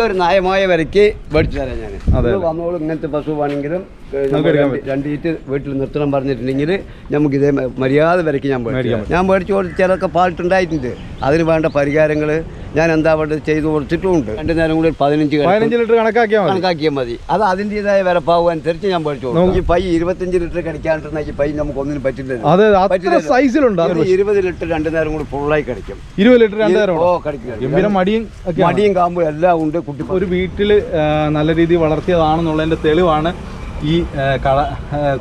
ഇതൊരു നയമായ വിലയ്ക്ക് മേടിച്ചു തരാം ഞാൻ അതെ. വന്നോളൂ ഇങ്ങനത്തെ പശു വേണമെങ്കിലും ഏ, നമുക്ക് നമ്മൾ എടുക്കാൻ രണ്ട് രണ്ട് ഈറ്റ് വീട്ടിൽ നിർത്തണം പറഞ്ഞിട്ടുണ്ടെങ്കിൽ നമുക്ക് ഇതേ മര്യാദ വിലയ്ക്ക് ഞാൻ മേടിക്കാം ഞാൻ മേടിച്ചു കൊടുത്ത് ചിലർക്ക് പാട്ടുണ്ടായിട്ടുണ്ട് അതിന് വേണ്ട പരിഹാരങ്ങൾ ഞാൻ എന്താ വേണ്ടത് ചെയ്തു കൊടുത്തിട്ടുമുണ്ട്. രണ്ട് നേരം കൂടി പതിനഞ്ച്. പതിനഞ്ച് ലിറ്റർ കണക്കാക്കിയാൽ കണക്കാക്കിയാൽ മതി. അത് അതിന്റെതായ വിലപ്പാവ് അനുസരിച്ച് ഞാൻ പഠിച്ചു ഈ പൈ ഇരുപത്തഞ്ച് ലിറ്റർ കടിക്കാണ്ടിരുന്ന ഈ പൈ നമുക്ക് ഒന്നിനും പറ്റില്ല. സൈസിലുണ്ട് ഇരുപത് ലിറ്റർ രണ്ട് നേരം കൂടി ഫുള്ളായി കടിക്കും. ഇരുപത് ലിറ്റർ രണ്ട് നേരം ഓ കടിക്കും മടിയും മടിയും കാമ്പും എല്ലാം ഉണ്ട് കുട്ടി ഒരു വീട്ടിൽ നല്ല രീതിയിൽ വളർത്തിയതാണെന്നുള്ളതിന്റെ തെളിവാണ്. ഈ കള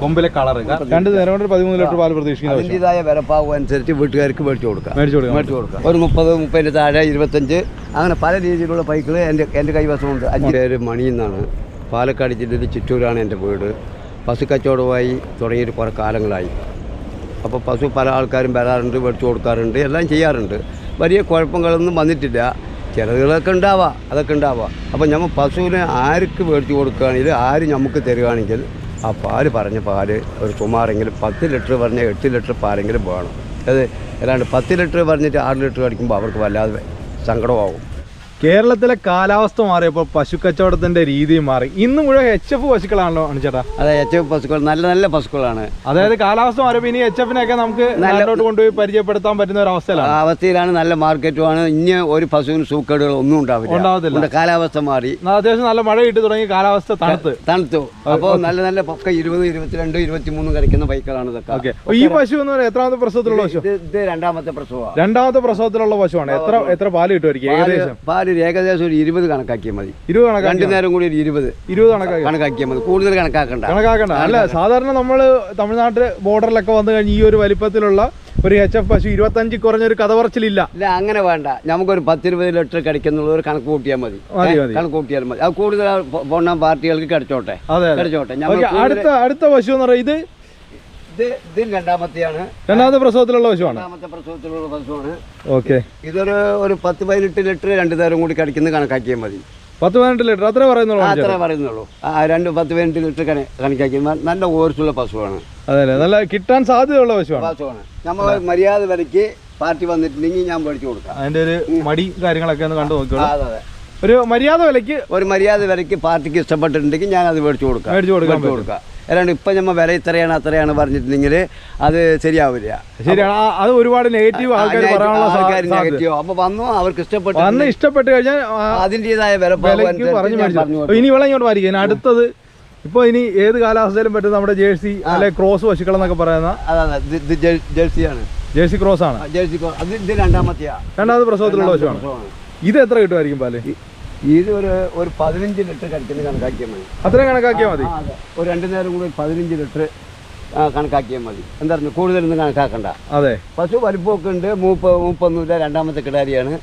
കൊമ്പിലെ കളർ രണ്ട് നേരം കൊണ്ട് പതിമൂന്ന് ലിറ്റർ പാൽ പ്രതീക്ഷിക്കുന്ന അതിന്റെതായ വിലപ്പാവ് അനുസരിച്ച് വീട്ടുകാർക്ക് മേടിച്ചു കൊടുക്കാം. മേടിച്ചു കൊടുക്കാം. മേടിച്ചു കൊടുക്കാം. ഒരു മുപ്പത് മുപ്പതിന്റെ താഴെ ഇരുപത്തഞ്ച്. അങ്ങനെ പല രീതിയിലുള്ള പൈക്കുകൾ എന്റെ എന്റെ കൈവശമുണ്ട്. അഞ്ച് പേര് മണി എന്നാണ് പാലക്കാട് ജില്ലയിൽ ചിറ്റൂരാണ് എന്റെ വീട്. പശു കച്ചവടമായി തുടങ്ങിയിട്ട് കുറേ കാലങ്ങളായി. അപ്പോൾ പശു പല ആൾക്കാരും വരാറുണ്ട് മേടിച്ചു കൊടുക്കാറുണ്ട് എല്ലാം ചെയ്യാറുണ്ട്. വലിയ കുഴപ്പങ്ങളൊന്നും വന്നിട്ടില്ല. ചിലതുകളൊക്കെ ഉണ്ടാവാം അതൊക്കെ ഉണ്ടാവാം. അപ്പോൾ നമ്മൾ പശുവിനെ ആർക്ക് മേടിച്ചു കൊടുക്കുകയാണെങ്കിൽ ആര് നമുക്ക് തരികയാണെങ്കിൽ ആ പാൽ പറഞ്ഞ പാൽ ഒരു സുമാറെങ്കിലും പത്ത് ലിറ്റർ പറഞ്ഞ എട്ട് ലിറ്റർ പാലെങ്കിലും വേണം. അത് അല്ലാണ്ട് പത്ത് ലിറ്റർ പറഞ്ഞിട്ട് ആറ് ലിറ്റർ അടിക്കുമ്പോൾ അവർക്ക് വല്ലാതെ സങ്കടമാവും. കേരളത്തിലെ കാലാവസ്ഥ മാറിയപ്പോൾ പശു കച്ചവടത്തിന്റെ രീതി മാറി. ഇന്ന് മുഴുവൻ എച്ച് എഫ് പശുക്കളാണല്ലോ അണിച്ചേട്ടാ. അതെ എച്ച് എഫ് പശുക്കൾ നല്ല നല്ല പശുക്കളാണ്. അതായത് കാലാവസ്ഥ മാറിയപ്പോൾ ഇനി എച്ച് എഫിനെയൊക്കെ നമുക്ക് നല്ലോട്ട് കൊണ്ടുപോയി പരിചയപ്പെടുത്താൻ പറ്റുന്ന ഒരു അവസ്ഥയിലാണ്. അവസ്ഥയിലാണ് നല്ല മാർക്കറ്റുമാണ്. ഇനി ഒരു പശുവിന് സൂക്കേടുകൾ ഒന്നും ഉണ്ടാവില്ല. ഉണ്ടാവത്തില്ല. ഉണ്ട്, കാലാവസ്ഥ മാറി. അത്യാവശ്യം നല്ല മഴ കിട്ടി തുടങ്ങി കാലാവസ്ഥ തണുത്ത്. തണുത്തു. അപ്പോൾ നല്ല നല്ല പൊക്ക ഇരുപത് ഇരുപത്തിരണ്ട് ഇരുപത്തിമൂന്ന് കളിക്കുന്ന ബൈക്കുകളാണ് ഇതൊക്കെ. ഈ പശു എന്ന് പറയുന്നത് എത്രാമത്തെ പ്രസവത്തിലുള്ള പശു? ഇത് രണ്ടാമത്തെ പ്രസവമാണ്. രണ്ടാമത്തെ പ്രസവത്തിലുള്ള പശുവാണ്. എത്ര എത്ര പാൽ കിട്ടുമായിരിക്കും ഏകദേശം? പാൽ ഏകദേശം ഒരു ഇരുപത് കണക്കാക്കിയാൽ മതി. ഇരുപത് കണക്കാക്കി രണ്ടു നേരം കൂടി ഒരു ഇരുപത് ഇരുപത് കണക്കാക്കി കണക്കാക്കിയാൽ മതി. കൂടുതൽ കണക്കാക്കണ്ട. കണക്കാക്കണ്ട. അല്ല സാധാരണ നമ്മൾ തമിഴ്നാട്ടിൽ ബോർഡറിലൊക്കെ വന്നു കഴിഞ്ഞ് ഈ ഒരു വലിപ്പത്തിലുള്ള ഒരു എച്ച് എഫ് പശു ഇരുപത്തഞ്ച് കുറഞ്ഞൊരു കഥ പറച്ചിലില്ല. ഇല്ല അങ്ങനെ വേണ്ട. നമുക്കൊരു പത്തിരുപത് ലിറ്റർ കടിക്കുന്നുള്ള ഒരു കണക്ക് കൂട്ടിയാൽ മതി. കണക്ക് കൂട്ടിയാൽ മതി. അത് കൂടുതൽ പോണ പാർട്ടികൾക്ക് കടിച്ചോട്ടെ. കടിച്ചോട്ടെ. അടുത്ത അടുത്ത പശു എന്ന് പറയുന്നത് ഇത് രണ്ടാമത്തെയാണ്. രണ്ടാമത്തെ പ്രസവത്തിലുള്ള പശുവാണ്? രണ്ടാമത്തെ പ്രസവത്തിലുള്ള പശുവാണ്. ഓക്കെ. ഇതൊരു ഒരു പത്ത് പതിനെട്ട് ലിറ്റർ രണ്ടു നേരം കൂടി കടിക്കുന്നത് കണക്കാക്കിയാൽ മതി. പത്ത് പതിനെട്ട് ലിറ്റർ അത്രേ പറയുന്നുള്ളൂ അത്ര പറയുന്നുള്ളൂ. ആ രണ്ട് പത്ത് പതിനെട്ട് ലിറ്റർ കണക്കാക്കിയാൽ കണക്കാക്കി നല്ല ഓർസുള്ള പശുവാണ്. അതെ നല്ല കിട്ടാൻ സാധ്യതയുള്ള പശുവാണ്. പശുവാണ്. നമ്മൾ മര്യാദ വരയ്ക്ക് പാർട്ടി വന്നിട്ടുണ്ടെങ്കിൽ ഞാൻ മേടിച്ചു കൊടുക്കാം. അതിന്റെ ഒരു മടി കാര്യങ്ങളൊക്കെ ഒന്ന് കണ്ടു നോക്കിയോളൂ അതെ അതെ. ഒരു മര്യാദ വിലക്ക് ഒരു മര്യാദ വിലയ്ക്ക് പാർട്ടിക്ക് ഇഷ്ടപ്പെട്ടിട്ടുണ്ടെങ്കിൽ ഞാൻ അത് മേടിച്ചു കൊടുക്കാം. മേടിച്ചു കൊടുക്കാം. അല്ലാണ്ട് ഇപ്പം നമ്മൾ വില ഇത്രയാണ് അത്രയാണ് പറഞ്ഞിട്ടുണ്ടെങ്കിൽ അത് ശരിയാവില്ല. ശരിയാണ്. ആ, അത് ഒരുപാട് നെഗറ്റീവ് ആൾക്കാർ പറയാനുള്ള സാ- ആൾക്കാർ സാധ്യത. നെഗറ്റീവ്. അപ്പോൾ വന്നു അവർക്ക് ഇഷ്ടപ്പെട്ടു. വന്ന് ഇഷ്ടപ്പെട്ട് കഴിഞ്ഞാൽ ആ, അതിന്റെതായ പറഞ്ഞു വില മേടിച്ചു. ഇനി ഇങ്ങോട്ട് അടുത്തത് ഇപ്പൊ ഇനി ഏത് കാലാവസ്ഥയിലും പറ്റും നമ്മുടെ ജേഴ്സി അല്ലെ ക്രോസ് പശുക്കൾ എന്നൊക്കെ പറയുന്ന അതാണ് ഇത് ഇത് ജെ- ജേഴ്സിയാണ്. ജേഴ്സി ക്രോസ് ആണ് ആ, ജേഴ്സി കോ- അത് ഇത് രണ്ടാമത്തെയാ. രണ്ടാമത് പ്രസവത്തിലുള്ള പശുവാണ് ഇത് എത്ര കിട്ടുമായിരിക്കും പാൽ? ഇത് ഒരു ഒരു പതിനഞ്ച് ലിറ്റർ കടിക്കുന്ന കണക്കാക്കിയാൽ മതി. അത്രയും കണക്കാക്കിയാൽ മതി? ഒരു രണ്ടു നേരം കൂടി പതിനഞ്ച് ലിറ്റർ കണക്കാക്കിയാൽ മതി. എന്തായിരുന്നു കൂടുതലൊന്നും കണക്കാക്കണ്ട. അതെ. പശു വലിപ്പമൊക്കെ ഉണ്ട്. മൂപ്പ മൂപ്പൊന്നുമില്ല രണ്ടാമത്തെ കിടാരിയാണ്.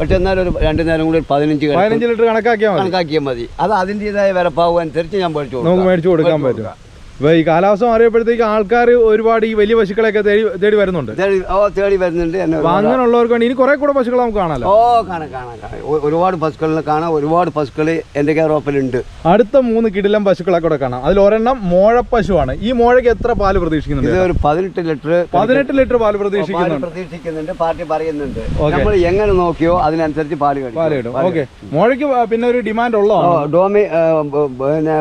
പക്ഷെ എന്നാലും ഒരു രണ്ടു നേരം കൂടി ഒരു പതിനഞ്ച്. പതിനഞ്ച് ലിറ്റർ കണക്കാക്കിയാൽ മതി. കണക്കാക്കിയാൽ മതി. അത് അതിന്റെതായ വിലപ്പാവ് അനുസരിച്ച് ഞാൻ മേടിച്ചു കൊടുക്കാം. മേടിച്ചു കൊടുക്കാൻ പറ്റും. ഇപ്പൊ ഈ കാലാവസ്ഥ മാറിയപ്പോഴത്തേക്ക് ആൾക്കാർ ഒരുപാട് ഈ വലിയ പശുക്കളെയൊക്കെ തേടി തേടി വരുന്നുണ്ട്. തേടി ഓ തേടി വരുന്നുണ്ട് എന്നെ അപ്പൊ അങ്ങനെയുള്ളവർക്ക് വേണ്ടി ഇനി കുറെ കൂടെ പശുക്കൾ നമുക്ക് കാണാലോ? ഓ കാണാം കാണാം കാണാം. ഒ- ഒരുപാട് പശുക്കളിനെ കാണാം ഒരുപാട് പശുക്കൾ എന്റെ കേരളത്തിലുണ്ട്. അടുത്ത മൂന്ന് കിടിലം പശുക്കളെ കൂടെ കാണാം. അതിൽ ഒരെണ്ണം മോഴപ്പശുവാണ്. ഈ മോഴയ്ക്ക് എത്ര പാൽ പ്രതീക്ഷിക്കുന്നുണ്ട് ഇത് ഒരു പതിനെട്ട് ലിറ്റർ പതിനെട്ട് ലിറ്റർ പാൽ പാൽ പ്രതീക്ഷിക്കുന്നുണ്ട്. പ്രതീക്ഷിക്കുന്നുണ്ട്. പാർട്ടി പറയുന്നുണ്ട്. ഓക്കേ. നമ്മൾ എങ്ങനെ നോക്കിയോ അതിനനുസരിച്ച് പാൽ കഴിക്കും. പാൽ കിട്ടും ഓക്കെ. മോഴയ്ക്ക് പിന്നെ ഒരു ഡിമാൻഡ് ഉള്ളോ ഓ, ഡോമി ബ- പിന്നെ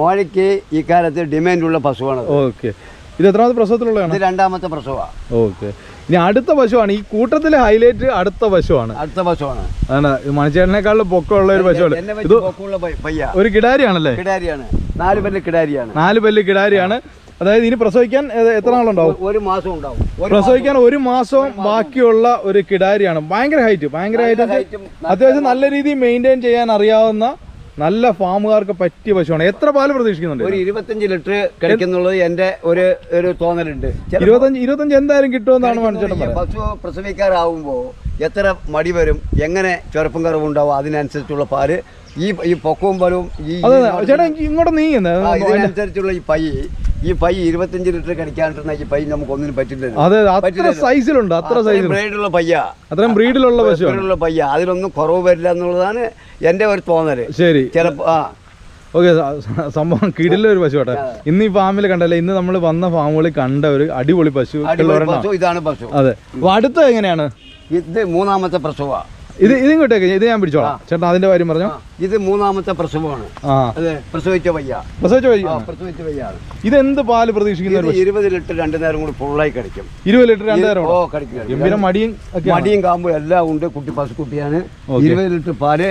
മോഴയ്ക്ക് ഇക്കാലത്ത് കാലത്ത് ഡിമാൻഡുള്ള പശുവാണ് ഓക്കെ. ഇത് എത്രാമത്തെ പ്രസവത്തിലുള്ളതാണ്? ഇത് രണ്ടാമത്തെ പ്രസവമാണ് ഓക്കെ. ഇനി അടുത്ത പശുവാണ്. ഈ കൂട്ടത്തിലെ ഹൈലൈറ്റ് അടുത്ത പശുവാണ്. അടുത്ത പശുവാണ്. അതാണ് മണിച്ചേട്ടനേക്കാളും പൊക്കമുള്ള ഒരു പശുവാണ്. ഇത് ഒരു കിടാരിയാണല്ലേ? കിടാരിയാണ്. നാല് പല്ല് കിടാരിയാണ്. നാല് പല്ല് കിടാരിയാണ്. അതായത് ഇനി പ്രസവിക്കാൻ എത്ര നാളുണ്ടാവും? ഒരു മാസം ഉണ്ടാവും. പ്രസവിക്കാൻ ഒരു മാസം ബാക്കിയുള്ള ഒരു കിടാരിയാണ്. ഭയങ്കര ഹൈറ്റ് ഭയങ്കര ഹൈറ്റ് അത്യാവശ്യം നല്ല രീതിയിൽ മെയിന്റെയിൻ ചെയ്യാൻ അറിയാവുന്ന നല്ല ഫാമുകാർക്ക് പറ്റിയ പശുവാണ്. എത്ര പാൽ പ്രതീക്ഷിക്കുന്നുണ്ട്? ഒരു ഇരുപത്തഞ്ച് ലിറ്റർ കഴിക്കുന്നുള്ളത് എന്റെ ഒരു ഒരു തോന്നലുണ്ട്. ഇരുപത്തഞ്ച് ഇരുപത്തഞ്ച് എന്തായാലും കിട്ടുമെന്നാണ് പശു പ്രസവിക്കാറാവുമ്പോ എത്ര മടി വരും എങ്ങനെ ചെറുപ്പം കുറവുണ്ടാവും അതിനനുസരിച്ചുള്ള പാൽ ഈ ഈ പൊക്കവും പലവും ഈ ഇങ്ങോട്ട് നീങ്ങുന്നത് അതിനനുസരിച്ചുള്ള ഈ പൈ ഈ പൈ ഇരുപത്തഞ്ച് ലിറ്റർ കടിക്കാണ്ടിരുന്ന ഈ പൈ നമുക്ക് ഒന്നിനും പറ്റില്ല സൈസിലുണ്ട് അത്ര പയ്യ. അത്രയും ബ്രീഡിലുള്ള പശുവാണ്. ബ്രൈഡുള്ള പയ്യ. അതിലൊന്നും കുറവ് വരില്ല എന്നുള്ളതാണ് എന്റെ ഒരു തോന്നൽ. ശരി. ചിലപ്പോ ആ. ഓക്കെ സംഭവം കിടില ഒരു പശു കേട്ടെ. ഇന്ന് ഈ ഫാമിൽ കണ്ടല്ലേ ഇന്ന് നമ്മൾ വന്ന ഫാമുകളിൽ കണ്ട ഒരു അടിപൊളി പശു അടിപൊളി പശു ഇതാണ് പശു. അതെ. അടുത്ത എങ്ങനെയാണ്? ഇത് മൂന്നാമത്തെ പ്രസവ. ഇത് ഇതും കിട്ടേക്ക് ഇത് ഞാൻ പിടിച്ചോളാം. ചേട്ടാ അതിന്റെ കാര്യം പറഞ്ഞു? ഇത് മൂന്നാമത്തെ പ്രസവമാണ്. അതെ പ്രസവിച്ച വയ്യ. പ്രസവിച്ച വയ്യ. പ്രസവിച്ച വയ്യാണ്. ഇത് എന്ത് പാൽ പ്രതീക്ഷിക്കുന്ന ഒരു ഇരുപത് ലിറ്റർ രണ്ടു നേരം കൂടി ഫുള്ളായി കഴിക്കും ഇരുപത് ലിറ്റർ രണ്ട് നേരം ഓ കഴിക്കും മടിയും മടിയും കാമ്പും എല്ലാം ഉണ്ട്. കുട്ടി പശുക്കുട്ടിയാണ്. കുട്ടിയാണ് ഇരുപത് ലിറ്റർ പാൽ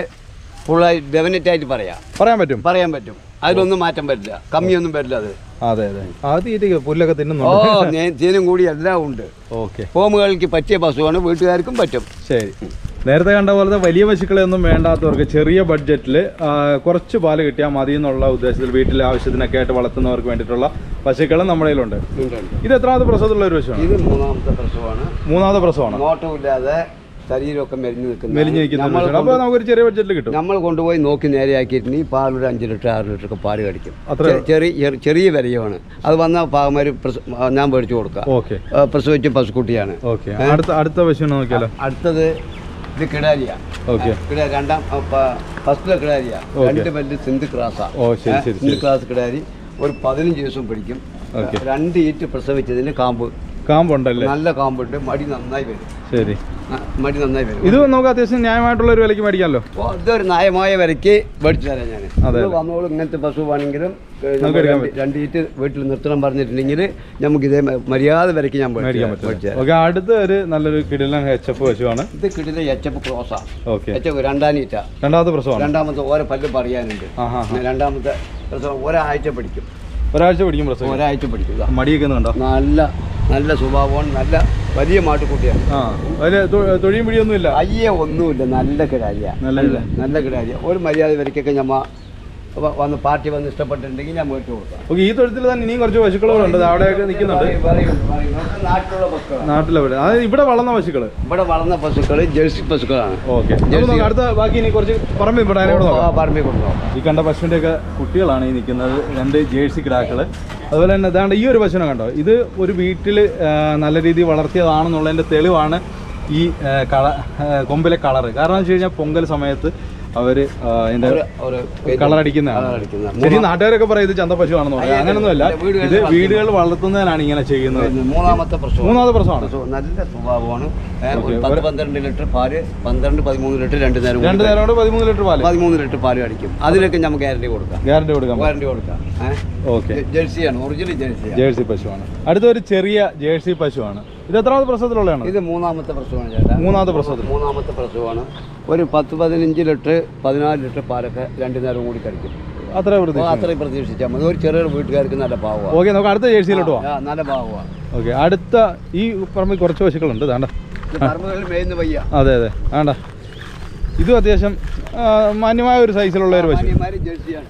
ഫുള്ളായി ഡെഫിനറ്റ് ആയിട്ട് പറയാം. പറയാൻ പറ്റും. പറയാൻ പറ്റും. അതിലൊന്നും മാറ്റം വരില്ല. കമ്മിയൊന്നും വരില്ല അത്. അതെ അതെ. ആ തീറ്റ പുല്ലൊക്കെ ഓ തിന്നുന്നുണ്ട് ഞാൻ തീനും കൂടി എല്ലാം ഉണ്ട്. ഓക്കെ. ഫോമുകൾക്ക് പറ്റിയ പശുവാണ് വീട്ടുകാർക്കും പറ്റും. ശരി. നേരത്തെ കണ്ട പോലത്തെ വലിയ പശുക്കളെ ഒന്നും വേണ്ടാത്തവർക്ക് ചെറിയ ബഡ്ജറ്റിൽ കുറച്ച് പാൽ കിട്ടിയാൽ മതി എന്നുള്ള ഉദ്ദേശത്തിൽ വീട്ടിലെ ആവശ്യത്തിനൊക്കെ ആയിട്ട് വളർത്തുന്നവർക്ക് വേണ്ടിയിട്ടുള്ള പശുക്കളും നമ്മുടെ കയ്യിലുണ്ട്. ഇത് എത്രാമത്തെ പ്രസവത്തിലുള്ള ഒരു പശുവാണ്? ഇത് മൂന്നാമത്തെ പ്രസവമാണ്. മൂന്നാമത്തെ പ്രസവമാണ്. നോട്ടമില്ലാതെ ശരീരമൊക്കെ മെലിഞ്ഞു മെലിഞ്ഞ് നിൽക്കുന്ന ഒരു അപ്പോൾ നമുക്കൊരു ചെറിയ ബഡ്ജറ്റിൽ കിട്ടും. നമ്മൾ കൊണ്ടുപോയി നോക്കി നേരെയാക്കിയിട്ടുണ്ടെങ്കിൽ ഈ പാൽ ഒരു അഞ്ച് ലിറ്റർ ആറ് ലിറ്റർ ഒക്കെ പാൽ കടിക്കും. ചെറിയ ചെറിയ- വിലയുമാണ്. അത് വന്ന പാകമാര് ഞാൻ മേടിച്ചു കൊടുക്കാം. പ്രസവിച്ച പശുക്കുട്ടിയാണ്. അടുത്ത അടുത്ത പശുവിനെ നോക്കിയാലോ? അടുത്തത് ഇത് കിടാരിയ. ഓക്കെ. രണ്ടാം ഫസ്റ്റിലെ കിടാരിയ. ഓക്കേ. രണ്ട് പല്ല് സിന്ധ് ക്രാസാ. ഓ ശരി ശരി സിന്ധ് ക്രാസ് കിടാരി. ഒരു പതിനഞ്ച് ദിവസം പിടിക്കും. രണ്ട് ഈറ്റ് പ്രസവിച്ചതിന് കാമ്പ്. കാമ്പുണ്ടല്ലേ? നല്ല കാമ്പുണ്ട്. മടി നന്നായി വരും. ശരി. മടി നന്നായി വരും. ഇത് നമുക്ക് അത്യാവശ്യം ന്യായമായിട്ടുള്ള ഒരു വിലയ്ക്ക് മേടിക്കാമല്ലോ. ഇതൊരു ന്യായമായ വിലയ്ക്ക് മേടിച്ചു തരാം ഞാൻ അതെ. വന്നോളൂ ഇങ്ങനത്തെ പശു ആണെങ്കിലും രണ്ട് രണ്ട് ഈറ്റ് വീട്ടിൽ നിർത്തണം പറഞ്ഞിട്ടുണ്ടെങ്കിൽ നമുക്ക് ഇതേ മര്യാദ വിലയ്ക്ക് ഞാൻ മേടിച്ചു മേടിക്കാൻ പറ്റും. ഓക്കെ അടുത്ത ഒരു നല്ലൊരു കിടിലൻ എച്ച് എഫ് പശുവാണ്. ഇത് കിട്ടില്ല എച്ചപ്പ് ക്രോസാണ് ഓക്കെ. എച്ചപ്പ് രണ്ടാം ഈറ്റ. രണ്ടാമത്തെ പ്രസവം രണ്ടാമത്തെ ഓരോ പല്ല് പറയാനുണ്ട്. രണ്ടാമത്തെ പ്രസവം ഒരാഴ്ച പഠിക്കും ഒരാഴ്ച പിടിക്കും പ്രസവം. ഒരാഴ്ച പഠിക്കും ഇതാ. മടിയൊക്കെ കണ്ടോ? നല്ല നല്ല സ്വഭാവമാണ് നല്ല വലിയ മാട്ടുകുട്ടിയാണ് ആ അതിന് തൊഴിയും പിടിയൊന്നുമില്ല അയ്യേ ഒന്നുമില്ല. നല്ല കിടാരിയ. നല്ല നല്ല കിടാരിയ. ഒരു മര്യാദ വരയ്ക്കൊക്കെ ഞമ്മ വന്ന് പാർട്ടി വന്ന് ഇഷ്ടപ്പെട്ടിട്ടുണ്ടെങ്കിൽ ഞാൻ മേടിച്ചു കൊടുക്കാം. ഓക്കെ ഈ തൊഴുത്തിൽ തന്നെ ഇനിയും കുറച്ച് പശുക്കളുണ്ട് അവിടെയൊക്കെ നിൽക്കുന്നുണ്ട്. നാട്ടിലെവിടെ ഇവിടെ വളർന്ന പശുക്കൾ ഇവിടെ വളർന്ന പശുക്കൾ ജേഴ്സി പശുക്കളാണ്. ഓക്കെ. അടുത്ത ബാക്കി ഇനി കുറച്ച് പറമ്പ് പറമ്പി അതിനെ കൂടെ നോക്കാം. പറമ്പിൽ കൊണ്ടുപോകാം ഈ കണ്ട പശുവിന്റെ ഒക്കെ കുട്ടികളാണ് ഈ നിൽക്കുന്നത്. രണ്ട് ജേഴ്സി കിടാക്കൾ. അതുപോലെ തന്നെ ഇതാണ്ട് ഈ ഒരു പശുവിനെ കണ്ടോ? ഇത് ഒരു വീട്ടിൽ നല്ല രീതിയിൽ വളർത്തിയതാണെന്നുള്ളതിന്റെ തെളിവാണ് ഈ കള കൊമ്പിലെ കളറ്. കാരണം എന്ന് വെച്ച് കഴിഞ്ഞാൽ പൊങ്കൽ സമയത്ത് ഒരു കളർ അടിക്കുന്ന ശരി നാട്ടുകാരൊക്കെ പറയും ഇത് ചന്ത പശുവാണെന്ന് പറയാം അങ്ങനൊന്നുമല്ല. അല്ല, ഇത് വീടുകൾ വളർത്തുന്നതിനാണ് ഇങ്ങനെ ചെയ്യുന്നത്. മൂന്നാമത്തെ പ്രശ്നം മൂന്നാമത്തെ പ്രശ്നമാണ് നല്ല സ്വഭാവമാണ്. പത്ത് പന്ത്രണ്ട് ലിറ്റർ പാൽ പന്ത്രണ്ട് പതിമൂന്ന് ലിറ്റർ രണ്ട് നേരം രണ്ട് നേരം കൊണ്ട് പതിമൂന്ന് ലിറ്റർ പാൽ. പതിമൂന്ന് ലിറ്റർ പാൽ അടിക്കും. അതിലൊക്കെ നമുക്ക് ഗ്യാരണ്ടി കൊടുക്കാം. ഗ്യാരണ്ടി കൊടുക്കാം ഗ്യാരണ്ടി കൊടുക്കാം. ഓക്കെ. ജേഴ്സിയാണ് ഒറിജിനൽ ജേഴ്സി ജേഴ്സി പശുവാണ്. അടുത്തൊരു ചെറിയ ജേഴ്സി പശുവാണ്. ഇത് എത്രാമത്തെ പ്രസവത്തിലുള്ളതാണ്? ഇത് മൂന്നാമത്തെ പ്രസവമാണ് ചേട്ടാ. മൂന്നാമത്തെ പ്രസവത്തിൽ. മൂന്നാമത്തെ പ്രസവമാണ്. ഒരു പത്ത് പതിനഞ്ച് ലിറ്റർ പതിനാല് ലിറ്റർ പാലൊക്കെ രണ്ടു നേരം കൂടി കഴിക്കും. അത്ര അത്രയും പ്രതീക്ഷിച്ചാൽ മതി. ഒരു ചെറിയ വീട്ടുകാർക്ക് നല്ല ഭാവമാണ് ഓക്കെ നമുക്ക് അടുത്ത ജേഴ്സിയിലോട്ട് പോവാം. നല്ല ഭാവമാണ് ഓക്കെ അടുത്ത ഈ പറമ്പിൽ കുറച്ച് പശുക്കളുണ്ട്. വേണ്ട അതെ അതെ. വേണ്ട ഇതും അത്യാവശ്യം മാന്യമായ ഒരു സൈസിലുള്ള ഒരു പശു. ജേഴ്സിയാണ്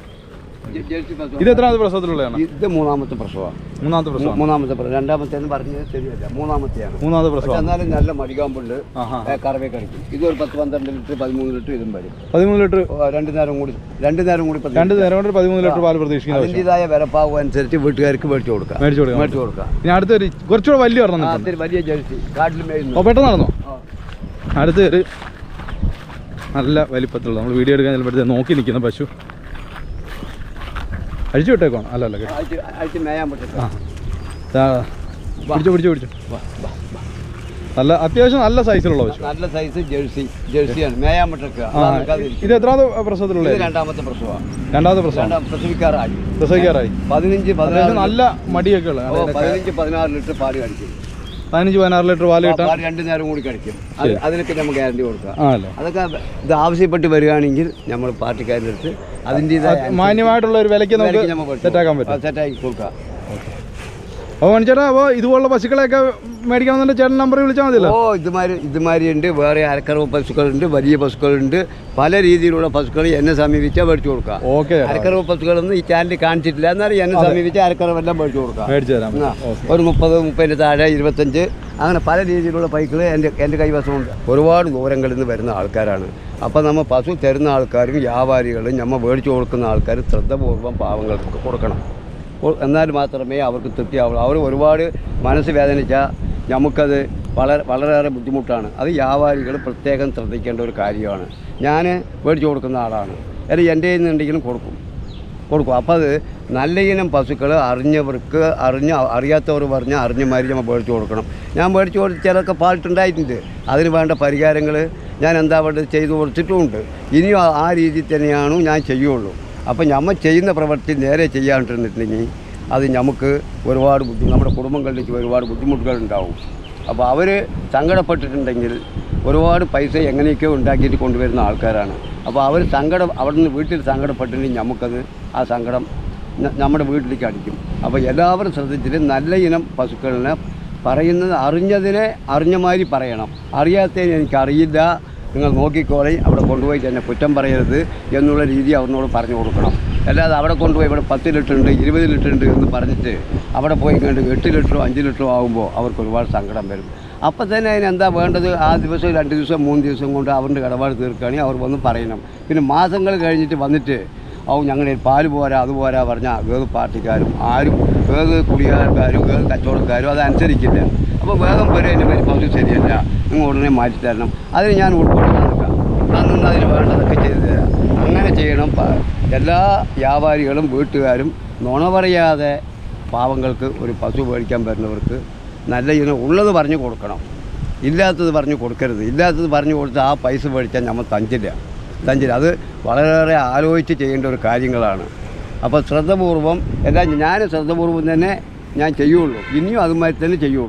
ഇത് എത്രാമത്തെ പ്രസവത്തിലുള്ളതാണ്? ഇത് മൂന്നാമത്തെ പ്രസവമാണ്. മൂന്നാമത്തെ പ്രസവം മൂന്നാമത്തെ പ്രസവം. രണ്ടാമത്തെ എന്ന് പറഞ്ഞത് ശരിയല്ല മൂന്നാമത്തെയാണ്. മൂന്നാമത്തെ പ്രസവം എന്നാലും നല്ല മടികാമ്പുണ്ട്. കറവേ കഴിക്കും. ഇത് ഒരു പത്ത് പന്ത്രണ്ട് ലിറ്റർ പതിമൂന്ന് ലിറ്റർ ഇതും വരും. പതിമൂന്ന് ലിറ്റർ രണ്ടു നേരം കൂടി രണ്ട് നേരം കൂടി. രണ്ട് നേരം കൊണ്ട് പതിമൂന്ന് ലിറ്റർ പാൽ പ്രതീക്ഷിക്കുന്നത് അതിന്റെതായ വിലപ്പാവ് അനുസരിച്ച് വീട്ടുകാർക്ക് മേടിച്ചു കൊടുക്കാം. മേടിച്ചു കൊടുക്കാം. മേടിച്ചു കൊടുക്കാം. ഇനി അടുത്തൊരു കുറച്ചുകൂടെ വലിയ ഒരെണ്ണം. വലിയ ജേഴ്സി കാട്ടിൽ മേടിക്കുന്നു പെട്ടെന്ന് നടന്നോ അടുത്തൊരു നല്ല വലിപ്പത്തിലുള്ള നമ്മൾ വീഡിയോ എടുക്കാൻ ചിലപ്പോഴത്തെ നോക്കി നിൽക്കുന്ന പശു. അഴിച്ചു വിട്ടേക്കോ അല്ല അല്ല പിടിച്ചു പിടിച്ചു പിടിച്ചു. നല്ല അത്യാവശ്യം നല്ല സൈസിലുള്ള പശു നല്ല സൈസ് ജേഴ്സി ജേഴ്സിയാണ്. മേയാൻ പറ്റൊക്കെ ഇത് എത്രാമത്തെ പ്രസവത്തിലുള്ള രണ്ടാമത്തെ പ്രസവമാണ്. രണ്ടാമത്തെ പ്രസവം. പ്രസവിക്കാറായി. പ്രസവിക്കാറായി. പതിനഞ്ച് പതിനാറ് നല്ല മടിയൊക്കെ ഉള്ള പതിനഞ്ച് പതിനാറ് ലിറ്റർ പാൽ കഴിക്കും. പതിനഞ്ച് പതിനാറ് ലിറ്റർ പാൽ കിട്ടാൻ രണ്ടു നേരം കൂടി കഴിക്കും. അത് അതിനൊക്കെ നമുക്ക് ഗ്യാരണ്ടി കൊടുക്കാം. അതൊക്കെ ഇത് ആവശ്യപ്പെട്ട് വരികയാണെങ്കിൽ നമ്മൾ പാർട്ടിക്കാരുടെ അടുത്ത് അതിന്റെതായ മാന്യമായിട്ടുള്ള ഒരു വിലയ്ക്ക് നമുക്ക് സെറ്റാക്കാൻ പറ്റും. സെറ്റാക്കി കൊടുക്കാം. അപ്പോൾ മണിച്ചേട്ടാ അപ്പോൾ ഇതുപോലുള്ള പശുക്കളെയൊക്കെ മേടിക്കണമെന്നുണ്ടെങ്കിൽ ചേട്ടൻ നമ്പർ വിളിച്ചാൽ മതിയല്ലോ? ഓ ഇതുമാതിരി ഇതുമാതിരി ഉണ്ട്. വേറെ അരക്കറവ് പശുക്കളുണ്ട് വലിയ പശുക്കളുണ്ട്. പല രീതിയിലുള്ള പശുക്കൾ എന്നെ സമീപിച്ചാൽ മേടിച്ചു കൊടുക്കാം. ഓക്കെ അരക്കറവ് പശുക്കളൊന്നും ഈ ചാനലിൽ കാണിച്ചിട്ടില്ല. എന്നാലും എന്നെ സമീപിച്ച് അരക്കറവെല്ലാം മേടിച്ചു കൊടുക്കാം. മേടിച്ചു തരാം. ഒരു മുപ്പത് മുപ്പതിന്റെ താഴെ ഇരുപത്തഞ്ച്. അങ്ങനെ പല രീതിയിലുള്ള ബൈക്കുകൾ എന്റെ എന്റെ കൈവശമുണ്ട്. ഒരുപാട് ദൂരങ്ങളിൽ നിന്ന് വരുന്ന ആൾക്കാരാണ്. അപ്പോൾ നമ്മൾ പശു തരുന്ന ആൾക്കാരും വ്യാപാരികളും നമ്മൾ മേടിച്ചു കൊടുക്കുന്ന ആൾക്കാരും ശ്രദ്ധപൂർവം പാവങ്ങൾക്ക് കൊടുക്കണം. എന്നാൽ മാത്രമേ അവർക്ക് തൃപ്തിയാവുള്ളൂ. അവർ ഒരുപാട് മനസ്സ് വേദനിച്ചാൽ നമുക്കത് വളരെ വളരെയേറെ ബുദ്ധിമുട്ടാണ്. അത് വ്യാപാരികൾ പ്രത്യേകം ശ്രദ്ധിക്കേണ്ട ഒരു കാര്യമാണ്. ഞാൻ മേടിച്ചു കൊടുക്കുന്ന ആളാണ്. അല്ലെങ്കിൽ എന്റെ നിന്നുണ്ടെങ്കിലും കൊടുക്കും. കൊടുക്കും. അപ്പോൾ അത് നല്ല ഇനം പശുക്കൾ അറിഞ്ഞവർക്ക് അറിഞ്ഞ അറിയാത്തവർ പറഞ്ഞ അറിഞ്ഞ മാതിരി നമ്മൾ മേടിച്ചു കൊടുക്കണം. ഞാൻ മേടിച്ചു കൊടുത്ത് ചിലർക്ക് പാട്ടുണ്ടായിട്ടുണ്ട് അതിന് വേണ്ട പരിഹാരങ്ങൾ ഞാൻ എന്താ വേണ്ടത് ചെയ്തു കൊടുത്തിട്ടുമുണ്ട്. ഇനിയും ആ രീതിയിൽ തന്നെയാണ് ഞാൻ ചെയ്യുള്ളൂ. അപ്പം നമ്മൾ ചെയ്യുന്ന പ്രവൃത്തി നേരെ ചെയ്യാണ്ടിരുന്നിട്ടുണ്ടെങ്കിൽ അത് നമുക്ക് ഒരുപാട് ബുദ്ധി നമ്മുടെ കുടുംബങ്ങളിലേക്ക് ഒരുപാട് ബുദ്ധിമുട്ടുകൾ ഉണ്ടാവും. അപ്പോൾ അവർ സങ്കടപ്പെട്ടിട്ടുണ്ടെങ്കിൽ ഒരുപാട് പൈസ എങ്ങനെയൊക്കെയോ ഉണ്ടാക്കിയിട്ട് കൊണ്ടുവരുന്ന ആൾക്കാരാണ്. അപ്പോൾ അവർ സങ്കടം അവിടെ നിന്ന് വീട്ടിൽ സങ്കടപ്പെട്ടിട്ടുണ്ടെങ്കിൽ നമുക്കത് ആ സങ്കടം നമ്മുടെ വീട്ടിലേക്ക് അടിക്കും. അപ്പോൾ എല്ലാവരും ശ്രദ്ധിച്ചിട്ട് നല്ല ഇനം പശുക്കളിനെ പറയുന്നത് അറിഞ്ഞതിനെ അറിഞ്ഞ മാതിരി പറയണം. അറിയാത്തതിന് എനിക്കറിയില്ല. നിങ്ങൾ നോക്കിക്കോളി അവിടെ കൊണ്ടുപോയി എന്നെ കുറ്റം പറയരുത് എന്നുള്ള രീതി അവനോട് പറഞ്ഞു കൊടുക്കണം. അല്ലാതെ അവിടെ കൊണ്ടുപോയി ഇവിടെ പത്ത് ലിറ്റർ ഉണ്ട് ഇരുപത് ലിറ്റർ ഉണ്ട് എന്ന് പറഞ്ഞിട്ട് അവിടെ പോയി കണ്ട് എട്ട് ലിറ്ററോ അഞ്ച് ലിറ്ററോ ആകുമ്പോൾ അവർക്ക് ഒരുപാട് സങ്കടം വരും. അപ്പം തന്നെ അതിന് എന്താ വേണ്ടത്? ആ ദിവസം രണ്ട് ദിവസം മൂന്ന് ദിവസം കൊണ്ട് അവരുടെ ഇടപാട് തീർക്കുകയാണെങ്കിൽ അവർ വന്ന് പറയണം. പിന്നെ മാസങ്ങൾ കഴിഞ്ഞിട്ട് വന്നിട്ട് അവൻ ഞങ്ങളുടെ പാൽ പോരാ അത് പോരാ പറഞ്ഞാൽ ഏത് പാർട്ടിക്കാരും ആരും ഏത് കുടികാരക്കാരും ഏത് കച്ചവടക്കാരും അതനുസരിക്കില്ല. അപ്പോൾ വേഗം വരെ എന്റെ പേര് പശു ശരിയല്ല നിങ്ങൾ ഉടനെ മാറ്റി തരണം. അതിന് ഞാൻ ഉൾപ്പെടുത്താൻ നിൽക്കാം. ഞാൻ നിന്ന് അതിന് വേണ്ടതൊക്കെ ചെയ്തു തരാം. അങ്ങനെ ചെയ്യണം. എല്ലാ വ്യാപാരികളും വീട്ടുകാരും നുണ പറയാതെ പാവങ്ങൾക്ക് ഒരു പശു മേടിക്കാൻ വരുന്നവർക്ക് നല്ല ഇനം ഉള്ളത് പറഞ്ഞു കൊടുക്കണം. ഇല്ലാത്തത് പറഞ്ഞു കൊടുക്കരുത്. ഇല്ലാത്തത് പറഞ്ഞു കൊടുത്ത് ആ പൈസ മേടിച്ചാൽ നമ്മൾ തഞ്ചില്ല. തഞ്ചില്ല. അത് വളരെയേറെ ആലോചിച്ച് ചെയ്യേണ്ട ഒരു കാര്യങ്ങളാണ്. അപ്പോൾ ശ്രദ്ധപൂർവം എല്ലാം ഞാൻ ശ്രദ്ധപൂർവം തന്നെ ഞാൻ ചെയ്യുള്ളൂ. ഇനിയും അതുമാതിരി തന്നെ ചെയ്യുള്ളൂ.